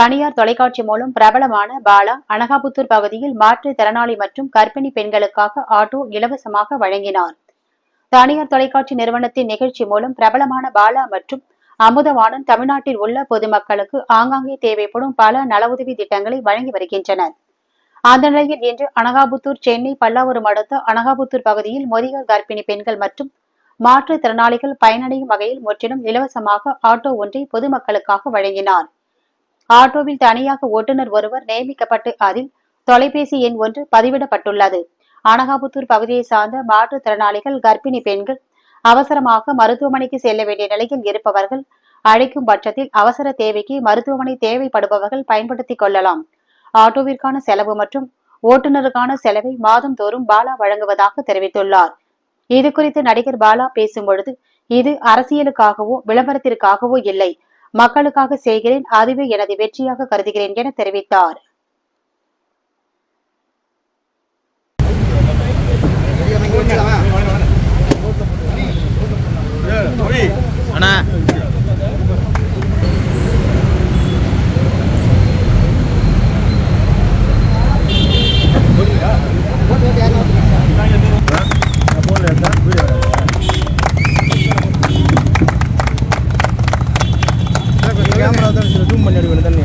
தனியார் தொலைக்காட்சி மூலம் பிரபலமான பாலா அனகாபுத்தூர் பகுதியில் மாற்றுத்திறனாளி மற்றும் கர்ப்பிணி பெண்களுக்காக ஆட்டோ இலவசமாக வழங்கினார். தனியார் தொலைக்காட்சி நிறுவனத்தின் நிகழ்ச்சி மூலம் பிரபலமான பாலா மற்றும் அமுதவாணன் தமிழ்நாட்டில் உள்ள பொதுமக்களுக்கு ஆங்காங்கே தேவைப்படும் பல நல உதவி திட்டங்களை வழங்கி வருகின்றனர். அந்த நிலையில் இன்று அனகாபுத்தூர் சென்னை பல்லாவரம் அடுத்த அனகாபுத்தூர் பகுதியில் முதியோர் கர்ப்பிணி பெண்கள் மற்றும் மாற்றுத்திறனாளிகள் பயனடையும் வகையில் முற்றிலும் இலவசமாக ஆட்டோ ஒன்றை பொதுமக்களுக்காக வழங்கினார். ஆட்டோவில் தனியாக ஓட்டுநர் ஒருவர் நியமிக்கப்பட்டு அதில் தொலைபேசி எண் ஒன்று பதிவிடப்பட்டுள்ளது. அனகாபுத்தூர் பகுதியை சார்ந்த மாற்றுத்திறனாளிகள் கர்ப்பிணி பெண்கள் அவசரமாக மருத்துவமனைக்கு செல்ல வேண்டிய நிலையில் இருப்பவர்கள் அழைக்கும் பட்சத்தில் அவசர தேவைக்கு மருத்துவமனை தேவைப்படுபவர்கள் பயன்படுத்திக் கொள்ளலாம். ஆட்டோவிற்கான செலவு மற்றும் ஓட்டுநருக்கான செலவை மாதம் தோறும் பாலா வழங்குவதாக தெரிவித்துள்ளார். இது குறித்து நடிகர் பாலா பேசும் பொழுது இது அரசியலுக்காகவோ விளம்பரத்திற்காகவோ இல்லை. மக்களுக்காக செய்கிறேன் அதுவே எனது வெற்றியாக கருதுகிறேன் என தெரிவித்தார். கேமரா தான் ஜூம் பண்ணி எடுக்கணும் தண்ணி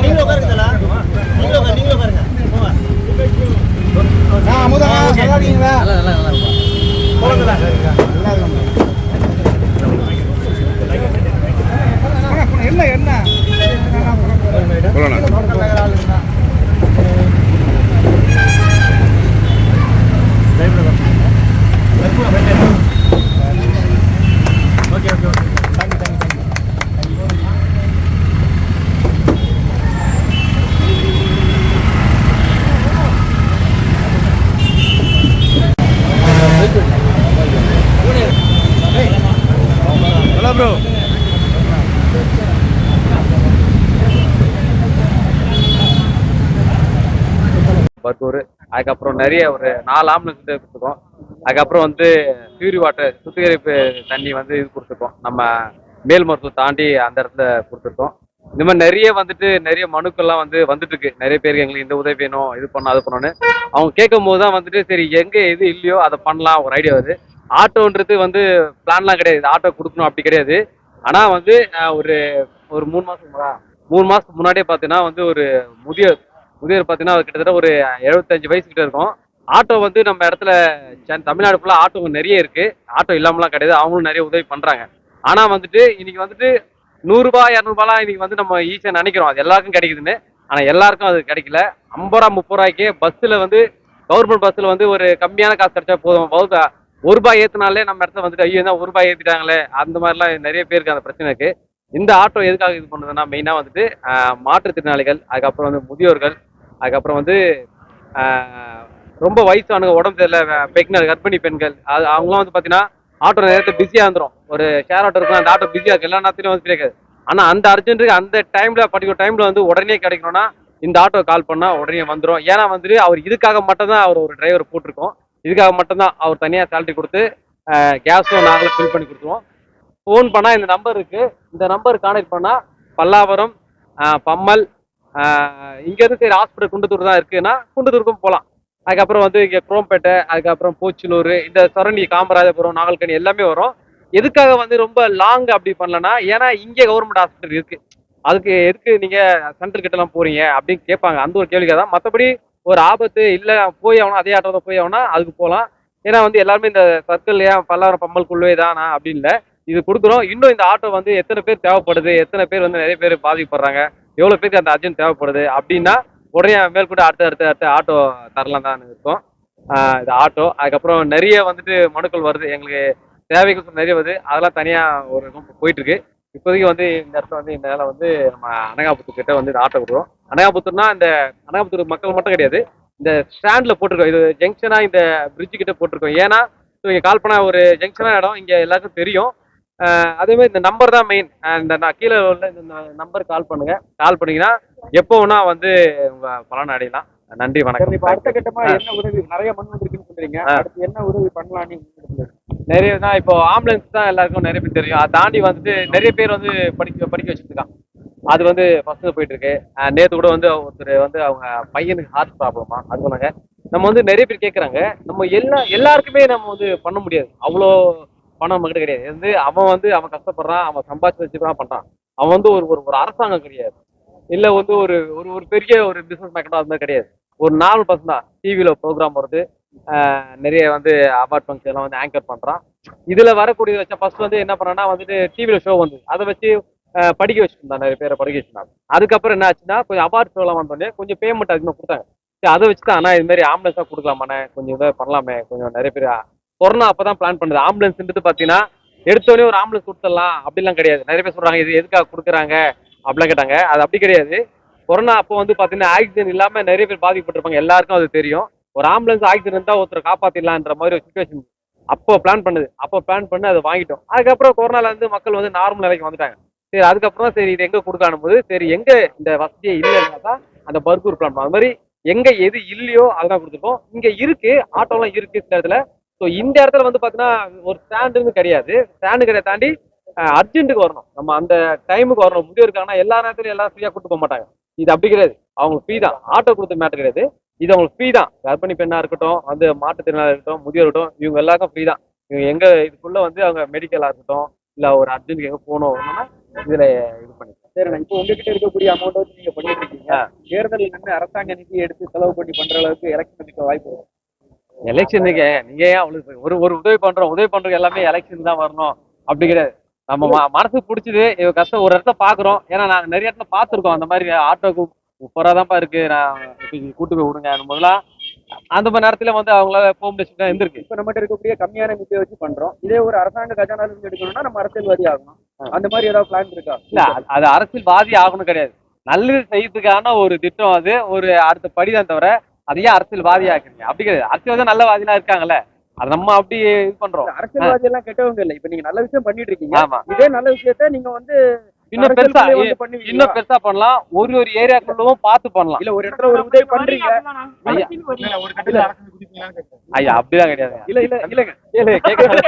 நீங்களும் உட்காருங்க தலா நீங்களும் உட்காரு நீங்களும் உட்காருங்க நல்லா நல்லா நல்லா என்ன என்ன okay okay okay thank you thank you thank you hello bro Bargur அதுக்கப்புறம் நிறைய ஒரு நாலு ஆம்புலன்ஸ் வந்து கொடுத்துருக்கோம். அதுக்கப்புறம் வந்து பியூரி வாட்டர் சுத்திகரிப்பு தண்ணி வந்து இது கொடுத்துருக்கோம். நம்ம மேல்மருத்துவம் தாண்டி அந்த இடத்துல கொடுத்துருக்கோம். இந்த மாதிரி நிறைய வந்துட்டு நிறைய மனுக்கள்லாம் வந்து வந்துட்டு இருக்கு நிறைய பேருக்கு எங்களுக்கு இந்த உதவி வேணும் இது பண்ணும் அது பண்ணணும்னு. அவங்க கேட்கும் போது தான் வந்துட்டு சரி எங்கே எது இல்லையோ அதை பண்ணலாம் ஒரு ஐடியா வருது. ஆட்டோன்றது வந்து பிளான்லாம் கிடையாது. ஆட்டோ கொடுக்கணும் அப்படி கிடையாது. ஆனால் வந்து ஒரு ஒரு மூணு மாதம் மூணு மாதத்துக்கு முன்னாடியே பார்த்தீங்கன்னா வந்து ஒரு முதியோர் முதியோர் பார்த்தீங்கன்னா அவர் கிட்டத்தட்ட ஒரு எழுபத்தஞ்சு வயசு கிட்ட இருக்கும். ஆட்டோ வந்து நம்ம இடத்துல தமிழ்நாடு ஃபுல்லாக ஆட்டோ நிறைய இருக்கு. ஆட்டோ இல்லாமலாம் கிடையாது. அவங்களும் நிறைய உதவி பண்றாங்க. ஆனா வந்துட்டு இன்னைக்கு வந்துட்டு நூறுரூபா இரநூறுபாலாம் இன்னைக்கு வந்து நம்ம ஈஸியாக நினைக்கிறோம். அது எல்லாருக்கும் கிடைக்குதுன்னு. ஆனா எல்லாருக்கும் அது கிடைக்கல. ஐம்பது ரூபா முப்பது ரூபாய்க்கு பஸ்ஸில் வந்து கவர்மெண்ட் பஸ்ஸில் வந்து ஒரு கம்மியான காசு கிடைச்சா போதும். பௌத்த ஒரு ரூபாய் ஏற்றினாலே நம்ம இடத்துல வந்துட்டு ஐயோ தான் ஒரு ரூபாய் ஏற்றிட்டாங்களே அந்த மாதிரிலாம் நிறைய பேருக்கு அந்த பிரச்சனைக்கு. இந்த ஆட்டோ எதுக்காக இது பண்ணுதுன்னா மெயினாக வந்துட்டு மாற்றுத்திறனாளிகள் அதுக்கப்புறம் வந்து முதியோர்கள் அதுக்கப்புறம் வந்து ரொம்ப வயசானவங்க உடம்பு தெரியல பெக்னர் கர்ப்பிணி பெண்கள் அது அவங்களாம் வந்து பார்த்தீங்கன்னா ஆட்டோ நேரத்தை பிஸியாக இருந்துரும். ஒரு ஷேர் ஆட்டோ இருக்கும் அந்த ஆட்டோ பிஸியாக இருக்குது எல்லா நேரத்துலையும் வந்து கிடைக்காது ஆனால் அந்த அர்ஜென்ட்டுக்கு அந்த டைமில் பர்டிகுலர் டைமில் வந்து உடனே கிடைக்கணும்னா இந்த ஆட்டோ கால் பண்ணால் உடனே வந்துடும் ஏன்னா வந்துட்டு அவர் இதுக்காக மட்டும்தான் அவர் ஒரு டிரைவர் போட்டிருக்கோம். இதுக்காக மட்டும்தான் அவர் தனியாக சேலரி கொடுத்து கேஸும் நாங்களே ஃபில் பண்ணி கொடுத்துருவோம். ஃபோன் பண்ணால் இந்த நம்பர் இருக்குது இந்த நம்பர் கான்டெக்ட் பண்ணால் பல்லாவரம் பம்மல் இங்கேருந்து சரி ஹாஸ்பிட்டல் குண்டத்தூர் தான் இருக்குன்னா குண்டத்தூருக்கும் போகலாம் அதுக்கப்புறம் வந்து இங்கே குரோம்பேட்டை அதுக்கப்புறம் போச்சலூர் இந்த சரணி காமராஜபுரம் நாகல்கனி எல்லாமே வரும். எதுக்காக வந்து ரொம்ப லாங் அப்படி பண்ணலன்னா ஏன்னா இங்கே கவர்மெண்ட் ஹாஸ்பிட்டல் இருக்கு. அதுக்கு எதுக்கு நீங்க சென்டர் கிட்டலாம் போறீங்க அப்படின்னு கேட்பாங்க. அந்த ஒரு கேள்விக்காக தான். மற்றபடி ஒரு ஆபத்து இல்லை போய் ஆகணும் அதே ஆட்டோ போய் ஆகணும் அதுக்கு போகலாம். ஏன்னா வந்து எல்லாருமே இந்த சர்க்கிள் ஏன் பல்லாவரம் பம்மல்குள்ளே தானா அப்படின்னு இல்லை. இது கொடுக்குறோம். இன்னும் இந்த ஆட்டோ வந்து எத்தனை பேர் தேவைப்படுது எத்தனை பேர் வந்து நிறைய பேர் பாதிக்கப்படுறாங்க. எவ்வளோ பேருக்கு அந்த அர்ஜென்ட் தேவைப்படுது? அப்படின்னா உடனே மேல் கூட அடுத்த அடுத்த அடுத்த ஆட்டோ தரலாம் தான் இருக்கோம் இது ஆட்டோ அதுக்கப்புறம் நிறைய வந்துட்டு மனுக்கள் வருது. எங்களுக்கு தேவைகள் நிறைய வருது. அதெல்லாம் தனியாக ஒரு room போயிட்டு இருக்கு இப்போதைக்கு வந்து இந்த இடத்துல வந்து இந்த வேலை வந்து நம்ம அனகாபுத்தூர் கிட்ட வந்து இந்த ஆட்டோ கொடுக்குறோம். அனகாபுத்தூர்னா இந்த அனகாபுத்தூர் மக்கள் மட்டும் கிடையாது. இந்த ஸ்டாண்டில் போட்டிருக்கோம். இது ஜங்ஷனாக இந்த பிரிட்ஜ் கிட்ட போட்டிருக்கோம். ஏன்னா ஸோ இங்கே கால் பண்ண ஒரு ஜங்ஷனாக இடம். இங்கே எல்லாருக்கும் தெரியும். அதே மாதிரி இந்த நம்பர் தான் மெயின் இந்த நான் கீழே உள்ள இந்த நம்பர் கால் பண்ணுங்க. கால் பண்ணீங்கன்னா எப்போ வேணா வந்து உங்க பலன் அடையலாம். நன்றி வணக்கம். இப்ப அடுத்த கட்டமா. என்ன உதவி நிறைய மண் வந்திருக்குன்னு சொல்றீங்க. அடுத்து என்ன உதவி பண்ணலாம்னு நீங்க நிறைய தான் இப்போ ஆம்புலன்ஸ் தான் எல்லாருக்கும் நிறைய பேர் தெரியும். அதை தாண்டி வந்துட்டு நிறைய பேர் வந்து படிக்க படிக்க வச்சுட்டு இருக்கான் அது வந்து ஃபர்ஸ்ட் போயிட்டு இருக்கு நேத்து கூட வந்து ஒருத்தர் வந்து அவங்க பையனுக்கு ஹார்ட் ப்ராப்ளமா அது சொன்னாங்க. நம்ம வந்து நிறைய பேர் கேட்குறாங்க நம்ம எல்லா எல்லாருக்குமே நம்ம வந்து பண்ண முடியாது. அவ்வளோ பணம் நம்ம கிட்ட கிடையாது வந்து அவன் வந்து அவன் கஷ்டப்படுறான் அவன் சம்பாதிச்சு வச்சுதான் பண்றான். அவன் வந்து ஒரு ஒரு ஒரு அரசாங்கம் கிடையாது. இல்ல வந்து ஒரு ஒரு ஒரு பெரிய ஒரு பிசினஸ் மேக்கெட்டோ அது மாதிரி கிடையாது. ஒரு நார்மல் பர்சன் தான். டிவியில ப்ரோக்ராம் வருது. ஆஹ் நிறைய வந்து அவார்ட் ஃபங்க்ஷன் எல்லாம் வந்து ஆங்கர் பண்றான். இதுல வரக்கூடிய வச்ச ஃபர்ஸ்ட் வந்து என்ன பண்ணா வந்துட்டு டிவியில ஷோ வந்து அதை வச்சு படிக்க வச்சிருந்தான் நிறைய பேரை படிக்க வச்சிருந்தாங்க அதுக்கப்புறம் என்ன ஆச்சுன்னா கொஞ்சம் அவார்ட் ஷோலாம் வந்தோடனே கொஞ்சம் பேமெண்ட் அதிகமாக கொடுத்தாங்க. சரி அதை வச்சு தான் ஆனால் இது மாதிரி ஆம்புலன்ஸாக கொடுக்கலாமாண்ணே? கொஞ்சம் இதை பண்ணலாமே. கொஞ்சம் நிறைய பேர் கொரோனா அப்பதான் பிளான் பண்ணுது. ஆம்புலன்ஸ்ன்றது பார்த்தீங்கன்னா எடுத்தோடனே ஒரு ஆம்புலன்ஸ் கொடுத்துடலாம் அப்படிலாம் கிடையாது. நிறைய பேர் சொல்றாங்க இது எதுக்காக கொடுக்குறாங்க? அப்படிலாம் கேட்டாங்க. அது அப்படி கிடையாது. கொரோனா அப்போ வந்து பாத்தீங்கன்னா ஆக்சிஜன் இல்லாமல் நிறைய பேர் பாதிக்கப்பட்டிருப்பாங்க. எல்லாருக்கும் அது தெரியும். ஒரு ஆம்புலன்ஸ் ஆக்சிஜன் இருந்தால் ஒருத்தரை காப்பாத்திடலான்ற மாதிரி ஒரு சுச்சுவேஷன் அப்போ பிளான் பண்ணுது. அப்போ பிளான் பண்ணி அதை வாங்கிட்டோம். அதுக்கப்புறம் கொரோனால இருந்து மக்கள் வந்து நார்மல் நிலைக்கு வந்துட்டாங்க. சரி அதுக்கப்புறம் தான் சரி இது எங்க கொடுக்கணும் போது சரி எங்க இந்த வசதியே இல்லைன்னா தான் அந்த பர்கூர் பிளான் அது மாதிரி எங்க எது இல்லையோ அதெல்லாம் கொடுத்துருக்கோம். இங்க இருக்கு ஆட்டோலாம் இருக்கு சில இடத்துல. ஸோ இந்த இடத்துல வந்து பாத்தீங்கன்னா ஒரு ஸ்டாண்டுன்னு கிடையாது. ஸ்டாண்டு கிடையாது தாண்டி அர்ஜென்ட்டுக்கு வரணும். நம்ம அந்த டைமுக்கு வரணும். முடிவு இருக்காங்கன்னா எல்லா நேரத்துலையும் எல்லாம் ஃப்ரீயாக கூட்டு போக மாட்டாங்க. இது அப்படி கிடையாது. அவங்களுக்கு ஃப்ரீ தான். ஆட்டோ கொடுத்த மேட்டர் கிடையாது. இது அவங்களுக்கு ஃப்ரீ தான். கர்ப்பிணி பெண்ணா இருக்கட்டும் வந்து மாற்றுத்திறனாளி இருக்கட்டும் முதியோர் இருக்கட்டும் இவங்க எல்லாருக்கும் ஃப்ரீ தான். இவங்க எங்க இதுக்குள்ள வந்து அவங்க மெடிக்கலா இருக்கட்டும் இல்லை ஒரு அர்ஜென்ட்டுக்கு எங்கே போகணும் வரணும்னா இதில் இது பண்ணி சரிண்ணா. இப்போ உங்ககிட்ட இருக்கக்கூடிய அமௌண்ட் வச்சு நீங்க பண்ணிட்டு இருக்கீங்க. தேர்தல் நின்று அரசாங்க நிதி எடுத்து செலவு பண்ணி பண்ற அளவுக்கு எலெக்ஷன் நிற்க வாய்ப்பு எலெக்ஷனுக்கு நீங்க ஏன் அவ்வளவு ஒரு ஒரு உதவி பண்றோம் உதவி பண்றது எல்லாமே எலெக்ஷன் தான் வரணும் அப்படி கிடையாது நம்ம மனசுக்கு பிடிச்சது. இவ கஷ்டம் ஒரு இடத்த பாக்குறோம். ஏன்னா நாங்க நிறைய இடத்துல பார்த்துருக்கோம். அந்த மாதிரி ஆட்டோக்கு முப்பது தான்ப்பா இருக்கு. நான் கூட்டு போய் விடுங்க முதலாம் அந்த மாதிரி நேரத்துல வந்து அவங்களால போக முடியாது இருந்திருக்கு. இப்ப நம்மகிட்ட இருக்கக்கூடிய கம்மியான நிதியை வச்சு பண்றோம். இதே ஒரு அரசாங்க கஜானால இருந்து எடுக்கணும்னா நம்ம அரசியல்வாதி ஆகணும். அந்த மாதிரி ஏதாவது பிளான் இருக்கா? இல்ல அது- அது அரசியல்வாதி ஆகணும் கிடையாது. நல்லது செய்யறதுக்கான ஒரு திட்டம் அது. ஒரு அடுத்த படிதான் தவிர அதையே அரசியல்வாதி ஆக்குறீங்க அப்படி கிடையாது. அரசியல்வாதி நல்ல வாதிலாம் இருக்காங்கல்ல. அது நம்ம அப்படி இது பண்றோம். அரசியல்வாதி எல்லாம் கெட்டவங்க இல்ல. இப்ப நீங்க நல்ல விஷயம் பண்ணிட்டு இருக்கீங்க. ஆமா. இதே நல்ல விஷயத்த நீங்க வந்து இன்னும் பெருசா? இன்னும் பெருசா பண்ணலாம். ஒரு ஒரு ஏரியாக்குள்ளவும் பார்த்து பண்ணலாம். இல்ல ஒரு இடத்துல ஒரு உதவி பண்றீங்க. ஐயா. அப்படிதான் கிடையாது. இல்ல இல்ல இல்லங்க. கேளு, கேட்கறேன்.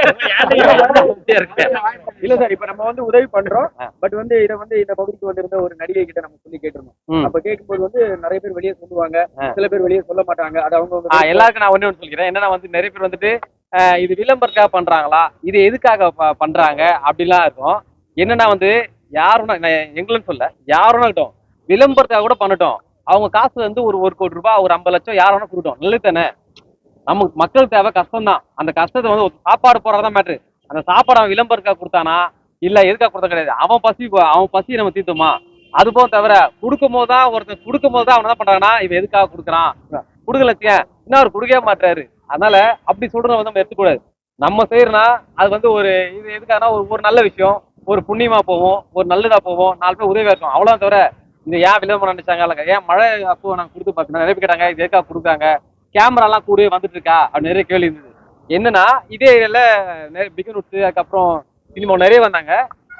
இல்ல சார் இப்ப நம்ம வந்து உதவி பண்றோம். பட் வந்து இத வந்து இந்த பகுதிக்கு வந்திருந்த ஒரு நடிகை கிட்ட நம்ம சொல்லி கேட்டிருந்தோம். அப்ப கேட்கும்போது வந்து நிறைய பேர் வெளியே சொல்லுவாங்க. சில பேர் வெளியே சொல்ல மாட்டாங்க. அது அவங்க ஆ, எல்லாருக்கும் நான் ஒண்ணே ஒன்று சொல்லிக்கிறேன். என்னன்னா வந்து நிறைய பேர் வந்துட்டு இது விளம்பரத்துக்காக பண்றாங்களா? இது எதுக்காக பண்றாங்க? அப்படிலாம் இருக்கும். என்னன்னா வந்து யாரும் எங்களுன்னு சொல்ல யாரும் இருக்கட்டும். விளம்பரத்துக்காக கூட பண்ணட்டும். அவங்க காசு வந்து ஒரு ஒரு கோடி ரூபாய் ஒரு ஐம்பது லட்சம் யார் வேணா கொடுக்கட்டும். நல்லது தானே? நமக்கு மக்கள் தேவை கஷ்டம் தான் அந்த கஷ்டத்தை வந்து ஒரு சாப்பாடு போறதான் மேட்ரு அந்த சாப்பாடு அவன் விளம்பரத்துக்காக கொடுத்தானா? இல்ல எதுக்காக கொடுத்தா கிடையாது. அவன் பசி அவன் பசி நம்ம தீர்த்தோமா? அது போக தவிர கொடுக்கும் போது தான் ஒருத்தன் கொடுக்கும் போது தான் அவன் என்ன பண்றான்னா இவன் எதுக்காக கொடுக்குறான்? கொடுக்கலச்சிய இன்னும் அவர் கொடுக்கவே மாட்டாரு அதனால அப்படி சொல்றத வந்து நம்ம எடுத்துக்கூடாது நம்ம செய்யறனா அது வந்து ஒரு இது எதுக்காகனா ஒரு ஒரு நல்ல விஷயம். ஒரு புண்ணியமா போவோம் ஒரு நல்லதா போவோம் நாலு பேர் உதவியா இருக்கும். அவ்வளோ தவிர இது ஏன் விளம்பரம் நினைச்சாங்க? இல்லைங்க ஏன் மழை அப்போ நாங்க கொடுத்து பார்த்தீங்கன்னா நிறைய பேர் கேட்டாங்க இது எதுக்காக கொடுக்குறாங்க? கேமராலாம் கூடவே வந்துட்டு இருக்கா? அப்படின்னு நிறைய கேள்வி இருந்தது. என்னன்னா இதே ஏரியால பிகனுட்ஸ் அதுக்கப்புறம் சினிமா நிறைய வந்தாங்க.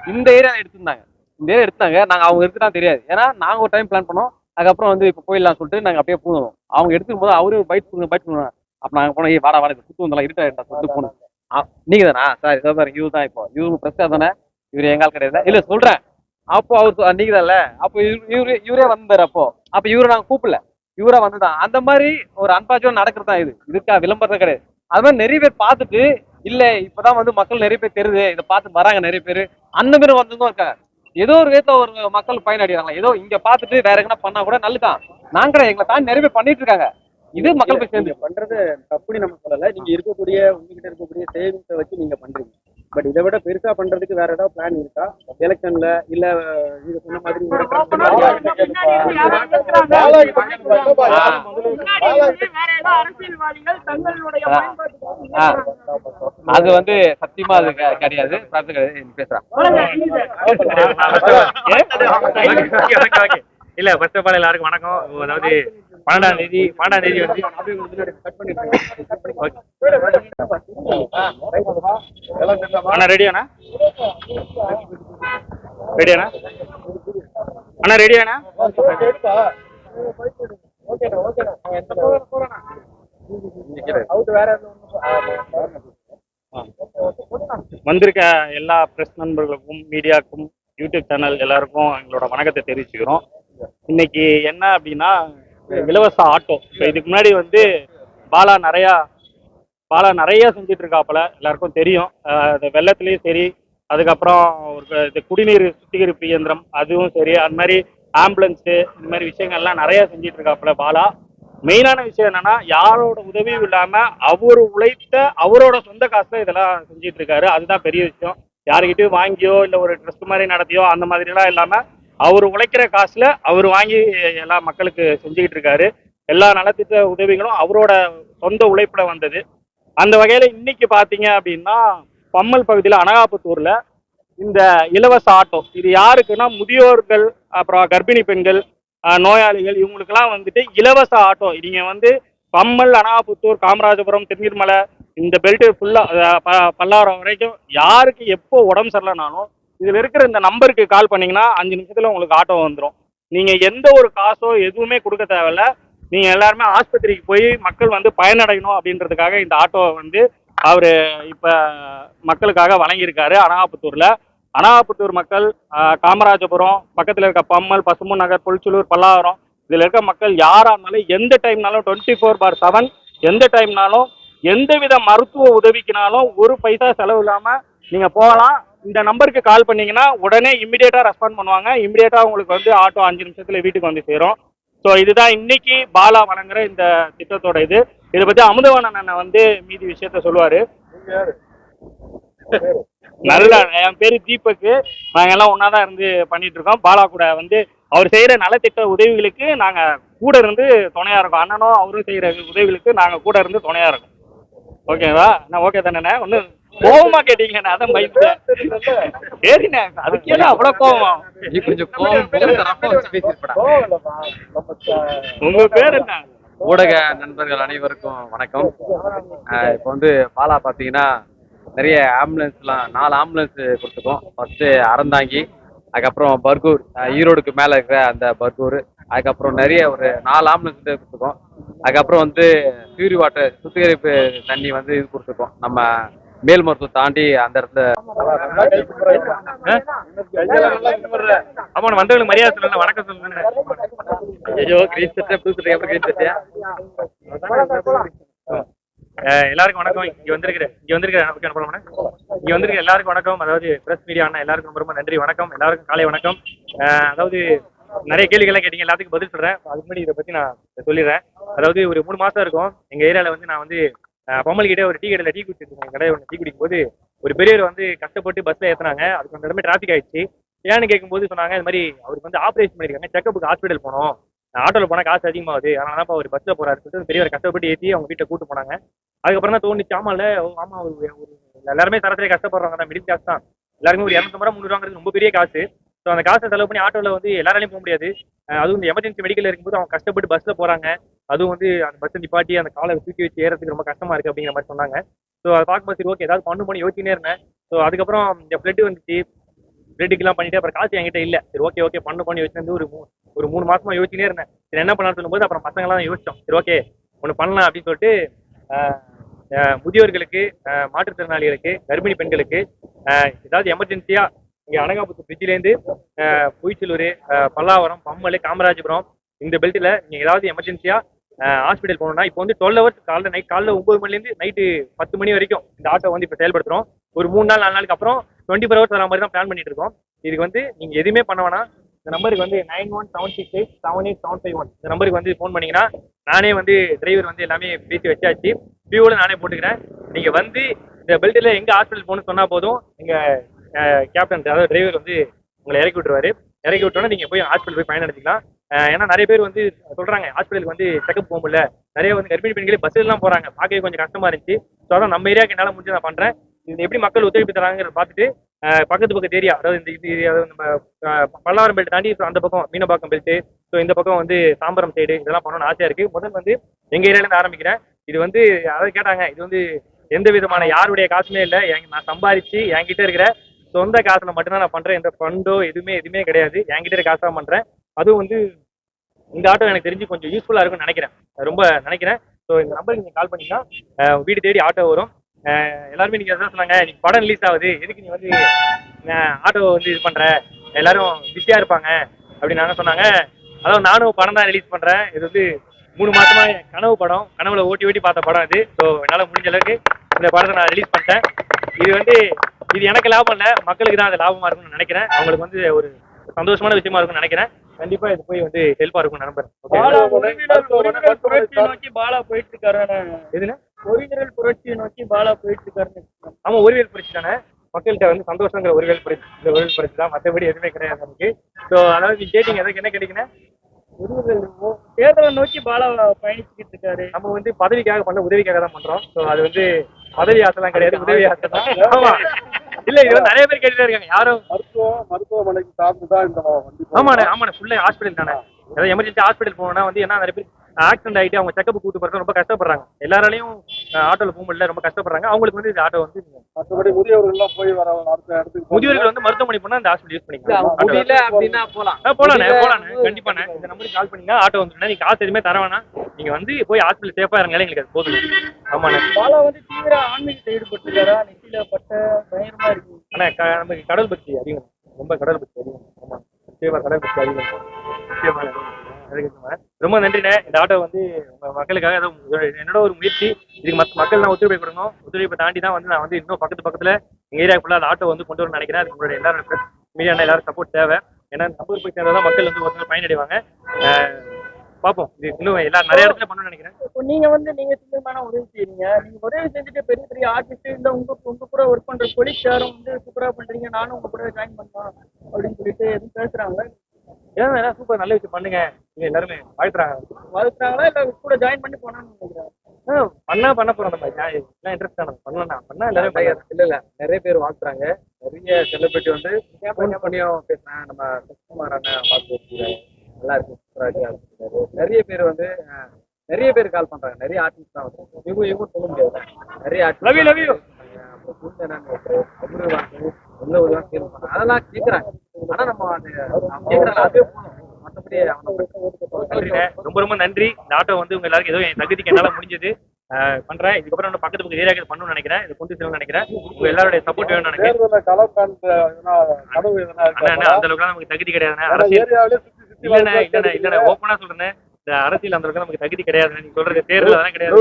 இந்த ஏரியா எடுத்திருந்தாங்க. இந்த ஏரியா எடுத்தாங்க நாங்க அவங்க எடுத்துட்டா தெரியாது. ஏன்னா நாங்க ஒரு டைம் பிளான் பண்ணோம். அதுக்கப்புறம் வந்து இப்போ போயிடலாம் சொல்லிட்டு நாங்க அப்படியே போனோம். அவங்க எடுத்துக்கும் போது அவரு பைட் பண்ணுங்க பைட் பண்ணுவாங்க அப்ப நாங்க போனோம் ஏய் வாடா வாடா சுத்து வந்தாலும் இருட்டா இருந்தா சொல்லிட்டு போனோம் ஆ, நீங்க தானா சார் இதான் யூ தான் இப்போ. இவரு பிரசாத் தானே? இவரு எங்கால் கிடையாது இல்ல சொல்றேன். அப்போ அவர் சொ- நீங்க தான்ல அப்போ இவரு இவரு- வந்தாரு அப்போ. அப்ப இவரை நாங்க கூப்பிடல. இவரா வந்துதான் அந்த மாதிரி ஒரு அன்பாச்சும் நடக்கிறது தான் இது. இதுக்கா விளம்பரம் கிடையாது. அது மாதிரி நிறைய பேர் பார்த்துட்டு இல்ல இப்பதான் வந்து மக்கள் நிறைய பேர் தெரியுது. இதை பார்த்து வராங்க நிறைய பேர். அந்த மாதிரி வந்ததும் இருக்காங்க. ஏதோ ஒரு விதத்துல ஒரு மக்கள் பயனடைறாங்க ஏதோ இங்க பார்த்துட்டு வேற எங்கன்னா பண்ணா கூட நல்லதுதான். நாங்க எங்களை தாண்டி நிறைய பேர் பண்ணிட்டு இருக்காங்க. இது மக்கள் போய் சேர்ந்து. பண்றது தப்புன்னு நம்ம சொல்லல. நீங்க இருக்கக்கூடிய உங்ககிட்ட இருக்கக்கூடிய சேவிங்ஸை வச்சு நீங்க பண்றீங்க. பட் இதை விட பெருசா பண்றதுக்கு வேற ஏதாவது பிளான் இருக்கா? எலெக்ஷன்ல இல்ல நீங்க சொன்ன மாதிரி. அது வந்து சத்தியமா அது கிடையாது. பேசுறேன் இல்ல ஃபர்ஸ்ட் ஆஃப் ஆல் எல்லாருக்கும் வணக்கம். அதாவது பன்னெண்டாம் தேதி பன்னெண்டாம் தேதி வந்து. அண்ணா ரெடியாண்ணா ரெடியாண்ணா அண்ணா? ரெடியாண்ணா வந்திருக்க எல்லா பிரஸ் நண்பர்களுக்கும் மீடியாக்கும் யூடியூப் சேனல் எல்லாருக்கும் எங்களோட வணக்கத்தை தெரிவிச்சுக்கிறோம். இன்னைக்கு என்ன அப்படின்னா இலவச ஆட்டோ. இப்போ இதுக்கு முன்னாடி வந்து பாலா நிறையா பாலா நிறைய செஞ்சுட்டு இருக்காப்புல எல்லாருக்கும் தெரியும். அந்த வெள்ளத்துலேயும் சரி அதுக்கப்புறம் ஒரு இது குடிநீர் சுத்திகரிப்பு இயந்திரம் அதுவும் சரி. அது மாதிரி ஆம்புலன்ஸு இந்த மாதிரி விஷயங்கள்லாம் நிறைய செஞ்சுட்டு இருக்காப்புல பாலா. மெயினான விஷயம் என்னன்னா யாரோட உதவியும் இல்லாம அவர் உழைத்த அவரோட சொந்த காசுல இதெல்லாம் செஞ்சுட்டு இருக்காரு அதுதான் பெரிய விஷயம். யாருக்கிட்டயும் வாங்கியோ இல்லை ஒரு ட்ரஸ்ட் மாதிரி நடத்தியோ அந்த மாதிரிலாம் இல்லாமல் அவர் உழைக்கிற காசுல அவர் வாங்கி எல்லா மக்களுக்கு செஞ்சுக்கிட்டு இருக்காரு. எல்லா நலத்திட்ட உதவிகளும் அவரோட சொந்த உழைப்புல வந்தது. அந்த வகையில இன்னைக்கு பாத்தீங்க அப்படின்னா பம்மல் பகுதியில் அனகாபுத்தூர்ல இந்த இலவச ஆட்டோ இது யாருக்குன்னா முதியோர்கள் அப்புறம் கர்ப்பிணி பெண்கள் நோயாளிகள் இவங்களுக்கெல்லாம் வந்துட்டு இலவச ஆட்டோ. நீங்க வந்து பம்மல் அனகாபுத்தூர் காமராஜபுரம் திருநீர்மலை இந்த பெல்ட்டு ஃபுல்லா பல்லாவரம் வரைக்கும் யாருக்கு எப்போ உடம்பு சரியில்லைனாலும் இதில் இருக்கிற இந்த நம்பருக்கு கால் பண்ணீங்கன்னா அஞ்சு நிமிஷத்தில் உங்களுக்கு ஆட்டோ வந்துடும் நீங்கள் எந்த ஒரு காசோ எதுவுமே கொடுக்க தேவையில்ல. நீங்கள் எல்லாருமே ஆஸ்பத்திரிக்கு போய் மக்கள் வந்து பயனடையணும் அப்படின்றதுக்காக இந்த ஆட்டோவை வந்து அவர் இப்போ மக்களுக்காக வழங்கியிருக்காரு அனகாபுத்தூரில் அனகாபுத்தூர் மக்கள் காமராஜபுரம் பக்கத்தில் இருக்க பம்மல் பசும்பொன் நகர் புல்ச்சலூர் பல்லாவரம் இதில் இருக்க மக்கள் யாராக இருந்தாலும் எந்த டைம்னாலும் டுவெண்ட்டி ஃபோர் பார் செவன் எந்த டைம்னாலும் எந்தவித மருத்துவ உதவிக்குனாலும் ஒரு பைசா செலவு இல்லாமல் நீங்கள் போகலாம். இந்த நம்பருக்கு கால் பண்ணீங்கன்னா உடனே இமிடியேட்டா ரெஸ்பாண்ட் பண்ணுவாங்க. இமிடியேட்டா உங்களுக்கு வந்து ஆட்டோ அஞ்சு நிமிஷத்துல வீட்டுக்கு வந்து சேரும். ஸோ இதுதான் இன்னைக்கு பாலா வழங்குற இந்த திட்டத்தோட இது. இதை பத்தி அமுதவாணன் அண்ணன் வந்து மீதி விஷயத்த சொல்லுவாரு. நல்ல என் பேரு தீபக்கு. நாங்க எல்லாம் ஒன்னாதான் இருந்து பண்ணிட்டு இருக்கோம். பாலா கூட வந்து அவர் செய்யற நலத்திட்ட உதவிகளுக்கு நாங்க கூட இருந்து துணையா இருக்கோம். அண்ணனும் அவரும் செய்யற உதவிகளுக்கு நாங்க கூட இருந்து துணையா இருக்கோம். ஓகேவா? நான் ஓகே தானே ஒண்ணு கோவமா கேட்டீங்க அதான் சரிண்ணே அதுக்கு ஏன்னா அவ்வளவு நீ கொஞ்சம் பேசியிருப்படா உங்க பேர் என்ன? ஊடக நண்பர்கள் அனைவருக்கும் வணக்கம். இப்போ வந்து பாலா பார்த்தீங்கன்னா நிறைய ஆம்புலன்ஸ்லாம் நாலு ஆம்புலன்ஸ் கொடுத்துருக்கோம். ஃபர்ஸ்ட் அறந்தாங்கி அதுக்கப்புறம் பர்கூர். ஈரோடுக்கு மேலே இருக்கிற அந்த பர்கூர். அதுக்கப்புறம் நிறைய ஒரு நாலு ஆம்புலன்ஸ் கொடுத்துருக்கோம். அதுக்கப்புறம் வந்து பியூரி வாட்டர் சுத்திகரிப்பு தண்ணி வந்து இது கொடுத்துருக்கோம். நம்ம மேல்மருத்துவம் தாண்டி அந்த இடத்துல ஆமா வந்தவங்களுக்கு மரியாதை சொல்லல வணக்கம் சொல்லுங்க ஐயோ கிரீன் சட்டை புது சட்டை எப்படி கிரீன் சட்டையா அஹ் எல்லாருக்கும் வணக்கம். இங்க வந்திருக்கிற இங்க வந்திருக்கிற ஓகே அனுப்பலாமா? இங்க வந்திருக்க எல்லாருக்கும் வணக்கம். அதாவது பிரஸ் மீடியா அண்ணா எல்லாருக்கும் ரொம்ப ரொம்ப நன்றி வணக்கம். எல்லாருக்கும் காலை வணக்கம். அஹ் அதாவது நிறைய கேள்விகள்லாம் கேட்டீங்க எல்லாத்துக்கும் பதில் சொல்றேன். அதுக்கு முன்னாடி இதை பத்தி நான் சொல்லிடுறேன். அதாவது ஒரு மூணு மாசம் இருக்கும். எங்க ஏரியால வந்து நான் வந்து அஹ் பொம்மல் ஒரு டீ கடையில் டீ குடிச்சிருக்காங்க கடை ஒன்று டீ குடிக்கும் போது ஒரு பெரியவர் வந்து கஷ்டப்பட்டு பஸ்ஸில் ஏற்றுனாங்க அதுக்கு அந்த இடமே டிராஃபிக் ஆயிடுச்சு. ஏன்னு கேட்கும்போது சொன்னாங்க இது மாதிரி அவருக்கு வந்து ஆப்ரேஷன் பண்ணியிருக்காங்க. செக்கப்புக்கு ஹாஸ்பிட்டல் போனோம். ஆட்டோவில் போனால் காசு அதிகமாகுது. அதனால தான் அவர் பஸ்ஸில் போகிறாரு சொல்லிட்டு பெரியவர் கஷ்டப்பட்டு ஏற்றி அவங்க வீட்டை கூட்டு போனாங்க. அதுக்கப்புறம் தான் தோணுச்சு ஆமால ஓ, ஆமா ஒரு ஒரு எல்லாருமே தரத்திலே கஷ்டப்படுறாங்க தான். மிடில் கிளாஸ் தான். எல்லாருமே ஒரு இரநூத்தம்பது ரூபா முந்நூறுவாங்கிறது ரொம்ப பெரிய காசு. ஸோ அந்த காசை செலவு பண்ணி ஆட்டோவில் வந்து எல்லாராலையும் போக முடியாது. அதுவும் இந்த எமர்ஜென்சி மெடிக்கல் இருக்கும்போது அவங்க கஷ்டப்பட்டு பஸ்ஸில் போகிறாங்க அதுவும் வந்து அந்த பஸ்ஸை நிப்பாட்டி அந்த காலை தூக்கி வச்சு ஏறதுக்கு ரொம்ப கஷ்டமாக இருக்குது அப்படிங்கிற மாதிரி சொன்னாங்க. ஸோ அதை பார்க்கும்போது சரி ஓகே ஏதாவது பண்ணு பண்ணி யோசிச்சுனே இருந்தேன். ஸோ அதுக்கப்புறம் இந்த ஃப்ளட்டு வந்துச்சு. ஃப்ளட்டுக்கெல்லாம் பண்ணிட்டு அப்புறம் காசு என்கிட்ட இல்லை. சரி ஓகே ஓகே பண்ணு பண்ணி வச்சுருந்து ஒரு மூ- ஒரு மூணு மாசமா யோசிச்சுனே இருந்தேன். சரி என்ன பண்ணலாம்னு சொல்லும்போது அப்புறம் பசங்களாம் யோசிச்சோம். சரி ஓகே ஒன்று பண்ணலாம் அப்படின்னு சொல்லிட்டு முதியோர்களுக்கு மாற்றுத்திறனாளிகளுக்கு கர்ப்பிணி பெண்களுக்கு ஏதாவது எமர்ஜென்சியாக இங்க அனகாபுத்தூர் பிரிட்ஜிலேருந்து பொய்ச்சலூர் பல்லாவரம் பம்மல் காமராஜபுரம் இந்த பெல்ட்டில் நீங்கள் ஏதாவது எமர்ஜென்சியா ஹாஸ்பிட்டல் போகணும்னா இப்போ வந்து டுவெல் ஹவர்ஸ் காலைல நைட் காலைல ஒன்பது மணிலேருந்து நைட்டு பத்து மணி வரைக்கும் இந்த ஆட்டோ வந்து இப்போ செயல்படுத்துறோம். ஒரு மூணு நாள் நாலு நாளுக்கு அப்புறம் டுவெண்ட்டி ஃபோர் ஹவர்ஸ் வர மாதிரி தான் பிளான் பண்ணிட்டு இருக்கோம். இதுக்கு வந்து நீங்கள் எதுவுமே பண்ண வேணாம். இந்த நம்பருக்கு வந்து nine one seven six eight seven eight seven five one இந்த நம்பருக்கு வந்து ஃபோன் பண்ணீங்கன்னா நானே வந்து டிரைவர் வந்து எல்லாமே பேசி வச்சாச்சு. பியூவில் நானே போட்டுக்கிறேன். நீங்கள் வந்து இந்த பெல்ட்டில் எங்கே ஹாஸ்பிட்டல் போகணும்னு சொன்னால் போதும். எங்கள் கேப்டன் அதாவது டிரைவர் வந்து உங்களை இறக்கி விட்டுருவாரு. இறக்கி விட்டோன்னா நீங்கள் போய் ஹாஸ்பிட்டல் போய் பயணம் எடுத்துக்கலாம். ஏன்னா நிறைய பேர் வந்து சொல்கிறாங்க ஹாஸ்பிட்டலுக்கு வந்து செக்அப் போக முடியல. நிறைய வந்து கர்ப்பிணி பெண்களே பஸ்ஸெல்லாம் போகிறாங்க பார்க்கவே கொஞ்சம் கஷ்டமாக இருந்துச்சு. ஸோ அதான் நம்ம ஏரியாவுக்கு என்னால் முடிஞ்சு நான் பண்ணுறேன் இது எப்படி மக்கள் ஒத்துழைப்பு தராங்கிறத பார்த்துட்டு பக்கத்து பக்கத்து ஏரியா அதாவது இந்த இது அதாவது நம்ம பல்லாவரம் பெல்ட் தாண்டி அந்த பக்கம் மீனம்பாக்கம் பெல்ட்டு ஸோ இந்த பக்கம் வந்து தாம்பரம் சைடு இதெல்லாம் பண்ணணும்னு ஆசையாக இருக்குது முதல் வந்து எங்கள் ஏரியாலேருந்து ஆரம்பிக்கிறேன். இது வந்து அதாவது கேட்டாங்க இது வந்து எந்த விதமான யாருடைய காசுமே இல்லை. நான் சம்பாரிச்சு என்கிட்ட இருக்கிற சொந்த காசுல மட்டும்தான் நான் பண்றேன். எந்த ஃபண்டோ எதுவுமே எதுவுமே கிடையாது. என்கிட்ட இருக்க காசா பண்றேன். அதுவும் வந்து இந்த ஆட்டோ எனக்கு தெரிஞ்சு கொஞ்சம் யூஸ்ஃபுல்லா இருக்கும்னு நினைக்கிறேன். ரொம்ப நினைக்கிறேன். ஸோ இந்த நம்பருக்கு நீங்க கால் பண்ணீங்கன்னா வீடு தேடி ஆட்டோ வரும். எல்லாருமே நீங்க எதாவது சொன்னாங்க? இன்னைக்கு படம் ரிலீஸ் ஆகுது. எதுக்கு நீ வந்து ஆட்டோ வந்து இது பண்ற? எல்லாரும் பிஸியா இருப்பாங்க. அப்படின்னு நானும் சொன்னாங்க. அதாவது நானும் படம் தான் ரிலீஸ் பண்றேன். இது வந்து மூணு மாசமா என் கனவு படம் கனவுல ஓட்டி ஓட்டி பார்த்த படம் இது. ஸோ என்னால முடிஞ்ச அளவுக்கு இந்த படத்தை நான் ரிலீஸ் பண்ணிட்டேன். இது வந்து இது எனக்கு லாபம் இல்லை மக்களுக்கு தான் அது லாபமா இருக்கும்னு நினைக்கிறேன். அவங்களுக்கு வந்து ஒரு சந்தோஷமான விஷயமா இருக்கும்னு நினைக்கிறேன். கண்டிப்பா இது போய் வந்து ஹெல்ப்பா இருக்கும்னு நம்புறேன். பாலா போயிட்டு இருக்காரு எதுனா ஒரிஜினல் புரட்சியை நோக்கி பாலா போயிட்டு இருக்காரு ஆமா ஒருவியல் புரட்சி தானே? மக்கள்கிட்ட வந்து சந்தோஷங்கிற ஒருவியல் புரட்சி இந்த ஒருவியல் புரட்சி தான். மற்றபடி எதுவுமே கிடையாது நமக்கு. ஸோ அதாவது நீங்க கேட்டீங்க எதுக்கு என்ன கேட்டீங்கன்னா? தேர்தலை நோக்கி பாலா பயணிச்சுக்கிட்டு இருக்காரு. நம்ம வந்து பதவிக்காக பண்ண உதவிக்காக தான் பண்றோம். ஸோ அது வந்து பதவி ஆசைலாம் கிடையாது. உதவி ஆசை தான். ஆமா. இல்ல இது நிறைய பேர் கேட்டுட்டே இருக்காங்க. யாரும்? மருத்துவ மருத்துவமனைக்கு சார்ந்து தான் இந்த ஆமாண்ணே ஆமாண்ணே. ஃபுல்லாக ஹாஸ்பிட்டல் தானே. ஏதாவது எமர்ஜென்சி ஹாஸ்பிட்டல் போகணும்னா வந்து என்ன நிறைய பேர் ஆக்சிடென்ட் ஆகிட்டு அவங்க செக்கப் கூட்டு போகிறது ரொம்ப கஷ்டப்படுறாங்க. எல்லாராலையும் ஆட்டோவில் போக முடியல ரொம்ப கஷ்டப்படுறாங்க. அவங்களுக்கு வந்து இந்த ஆட்டோ வந்து மற்றபடி முதியவர்கள் எல்லாம் போய் வர அடுத்த இடத்துக்கு முதியோர்கள் வந்து மருத்துவமனை போனால் இந்த ஹாஸ்பிட்டல் யூஸ் பண்ணிக்கலாம். முடியல அப்படின்னா போலாம். ஆ, போலாண்ணே போலாண்ணே. கண்டிப்பாண்ணே இந்த நம்பருக்கு கால் பண்ணீங்கன்னா ஆட்டோ வந்துருண்ணே நீங்க காசு எதுவுமே தர வேணாம். நீங்க வந்து போய் ஹாஸ்பிட்டல் சேஃபா இருங்களே எங்களுக்கு அது போதும். ஆமாண்ணே. பாலா வந்து தீவிர ஆன்மீகத்தை ஈடுபட்டிருக்காரா நெத்தியில பட்ட பயங்கரமா இருக்கு. அண்ணா க- நமக்கு கடல் பக்தி அதிகம். ரொம்ப கடல் பக்தி அதிகம். ஆமா நிச்சயமா கடல் பக்தி அதிகம். நிச்சயமா. ரொம்ப நன்றிண்ணே. இந்த ஆட்டோ வந்து உங்க மக்களுக்காக ஏதோ என்னோட ஒரு முயற்சி. இதுக்கு மற்ற மக்கள் தான் ஒத்துழைப்பு கொடுக்கணும் ஒத்துழைப்பை தாண்டி தான் வந்து நான் வந்து இன்னும் பக்கத்து பக்கத்துல எங்க ஏரியா ஃபுல்லாக அந்த ஆட்டோ வந்து கொண்டு வரணும்னு நினைக்கிறேன். அதுக்கு உங்களுடைய எல்லாரும் மீடியான எல்லாரும் சப்போர்ட் தேவை. ஏன்னா நம்ம போய் சேர்ந்தா தான் மக்கள் வந்து ஒரு பயனடைவாங்க. பார்ப்போம் இது இன்னும் எல்லா நிறைய இடத்துல பண்ணணும்னு நினைக்கிறேன். இப்போ நீங்க வந்து நீங்க தீவிரமான உதவி செய்யறீங்க நீங்க உதவி செஞ்சுட்டு பெரிய பெரிய ஆர்டிஸ்ட் இந்த உங்க உங்க கூட ஒர்க் பண்ற கொலிக் யாரும் வந்து சூப்பரா பண்றீங்க. நானும் உங்க கூட ஜாயின் பண்ணலாம் அப்படின்னு சொல்லிட்டு எதுவும் பேசுறாங்க ஏன்னா சூப்பர் நல்ல விஷயம் பண்ணுங்க. நீங்க எல்லாருமே வாழ்த்துறாங்க. வாழ்த்துறாங்களா இல்ல கூட ஜாயின் பண்ணி போனான்னு நினைக்கிறேன் பண்ணா பண்ண போறோம் நம்ம இன்ட்ரெஸ்ட் ஆனது. பண்ணலாம் பண்ணா எல்லாரும் இல்ல இல்ல. நிறைய பேர் வாழ்த்துறாங்க. நிறைய செலிபிரிட்டி வந்து ஃபோன் பண்ணியும் பேசுறேன் நம்ம சசிகுமார் அண்ணன் வாழ்த்து நல்லா இருக்கு சூப்பரா இருக்கு அப்படின்னு சொல்றாரு. நிறைய பேர் வந்து நிறைய பேர் கால் பண்றாங்க. நிறைய ஆர்டிஸ்ட் தான் வந்து இவங்க இவங்க சொல்ல முடியாது நிறைய Love you, love you. அப்புறம் உள்ள ஃபீல் பண்ணாங்க அதெல்லாம் கேக்குறாங்க. ஆனா நம்ம அது போதும். மற்றபடி ரொம்ப ரொம்ப நன்றி. இந்த ஆட்டோ வந்து உங்க எல்லாருக்கும் ஏதோ என் தகுதிக்கு என்னால முடிஞ்சது. பண்றேன். இதுக்கப்புறம் இன்னும் பக்கத்து பக்கத்து ஏரியாக்கு பண்ணணும்னு நினைக்கிறேன். இது கொண்டு செல்லணும்னு நினைக்கிறேன். உங்க எல்லாருடைய சப்போர்ட் வேணும்னு நினைக்கிறேன். அந்த அளவுக்கு நமக்கு தகுதி கிடையாதுண்ணே. அரசியல் இல்லண்ணே இல்லண்ணே இல்லண்ணே. ஓப்பனா சொல்றேன் இந்த அரசியல் அந்த அளவுக்கு நமக்கு தகுதி கிடையாது நீங்க சொல்றது தேர்தல் அதெல்லாம் கிடையாது.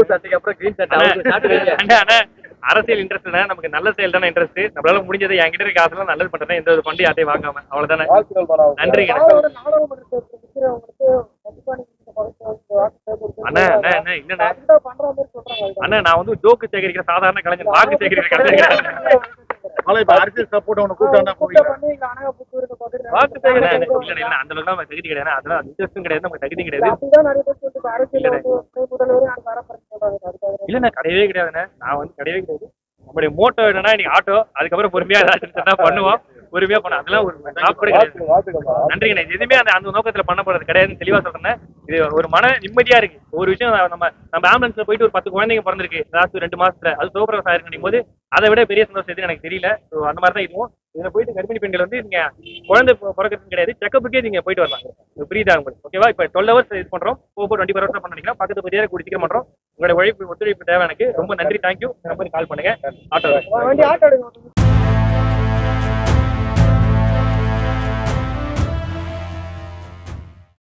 அரசியல் இன்ட்ரெஸ்ட் நமக்கு நல்ல செயல் தானே இன்ட்ரெஸ்ட் நம்மளால முடிஞ்சதை என்கிட்ட இருக்க காசுலாம் நல்லது பண்றேன் எந்த ஒரு பண்டி யார்ட்டையும் வாங்காம. அவ்வளவுதானே? சேகரித்து அண்ணா சொல்றாங்க அண்ணா நான் வந்து ஜோக்கு சேகரிக்கிற சாதாரண கலைஞர் வாக்கு சேகரிக்கிற கலைஞர் இல்ல இல்ல அந்த அளவுக்கு நமக்கு தகுதி கிடையாது. அதெல்லாம் இன்ட்ரெஸ்டும் கிடையாது நமக்கு தகுதி கிடையாது. இல்லண்ணா. கிடையவே கிடையாதுண்ணே. நான் வந்து கிடையவே கிடையாது. நம்மளுடைய மோட்டோ என்னன்னா இன்னைக்கு ஆட்டோ அதுக்கப்புறம் பொறுமையா ஏதாச்சும் பண்ணுவோம். பொறுமையா பண்ண அதெல்லாம் ஒரு சாப்பிட கிடையாது நன்றிங்கண்ணே இது எதுவுமே அந்த அந்த நோக்கத்துல பண்ண போறது கிடையாதுன்னு தெளிவா சொல்றேன். இது ஒரு மன நிம்மதியா இருக்கு. ஒரு விஷயம் நம்ம நம்ம ஆம்புலன்ஸ்ல போயிட்டு ஒரு பத்து குழந்தைங்க பிறந்திருக்கு. லாஸ்ட் ரெண்டு மாசத்துல. அது சோபரஸ் ஆயிருக்கும் போது அதை விட பெரிய சந்தோஷம் எதுவும் எனக்கு தெரியல. ஸோ அந்த மாதிரி தான் இதுவும். இதுல போயிட்டு கர்ப்பிணி பெண்கள் வந்து நீங்க குழந்தை பிறக்கிறது கிடையாது. செக்கப்புக்கே நீங்க போயிட்டு வரலாம். புரியுதா உங்களுக்கு? ஓகேவா இப்போ டுவெல் ஹவர்ஸ் இது பண்றோம். போக டுவெண்ட்டி ஃபோர் ஹவர்ஸ் பண்ணிக்கலாம் பக்கத்து பத்தியா கூடி சீக்கிரம் பண்றோம். உங்களோட உழைப்பு ஒத்துழைப்பு தேவை எனக்கு. ரொம்ப நம்பருக்கு கால் பண்ணுங்க. ஆட்டோ. ஆட்டோ